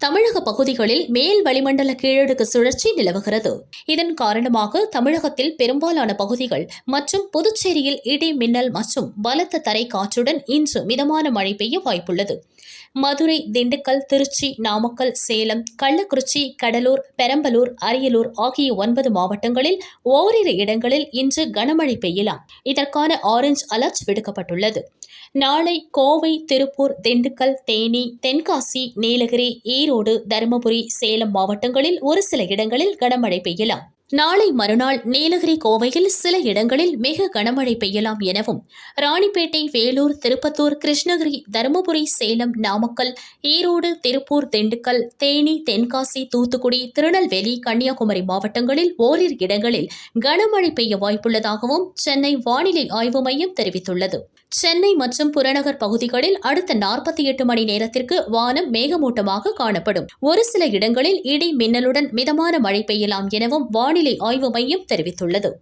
தமிழக பகுதிகளில் மேல் வளிமண்டல கீழடுக்கு சுழற்சி நிலவுகிறது. இதன் காரணமாக தமிழகத்தில் பெரும்பாலான பகுதிகள் மற்றும் புதுச்சேரியில் இடி மின்னல் மற்றும் பலத்த தரை காற்றுடன் இன்று மிதமான மழை பெய்ய வாய்ப்புள்ளது. மதுரை திண்டுக்கல் திருச்சி நாமக்கல் சேலம் கள்ளக்குறிச்சி கடலூர் பெரம்பலூர் அரியலூர் ஆகிய ஒன்பது மாவட்டங்களில் ஓரிரு இடங்களில் இன்று கனமழை பெய்யலாம். இதற்கான ஆரஞ்ச் அலர்ட் விடுக்கப்பட்டுள்ளது. நாளை கோவை திருப்பூர் திண்டுக்கல் தேனி தென்காசி நீலகிரி ஈரோடு தருமபுரி சேலம் மாவட்டங்களில் ஒரு சில இடங்களில் கனமழை பெய்யலாம். நாளை மறுநாள் நீலகிரி கோவையில் சில இடங்களில் மிக கனமழை பெய்யலாம் எனவும் ராணிப்பேட்டை வேலூர் திருப்பத்தூர் கிருஷ்ணகிரி தருமபுரி சேலம் நாமக்கல் ஈரோடு திருப்பூர் திண்டுக்கல் தேனி தென்காசி தூத்துக்குடி திருநெல்வேலி கன்னியாகுமரி மாவட்டங்களில் ஓரிரு இடங்களில் கனமழை பெய்ய வாய்ப்புள்ளதாகவும் சென்னை வானிலை ஆய்வு மையம் தெரிவித்துள்ளது. சென்னை மற்றும் புறநகர் பகுதிகளில் அடுத்த நாற்பத்தி எட்டு மணி நேரத்திற்கு வானம் மேகமூட்டமாக காணப்படும். ஒரு சில இடங்களில் இடி மின்னலுடன் மிதமான மழை பெய்யலாம் எனவும் வானிலை வானிலை ஆய்வு மையம் தெரிவித்துள்ளது.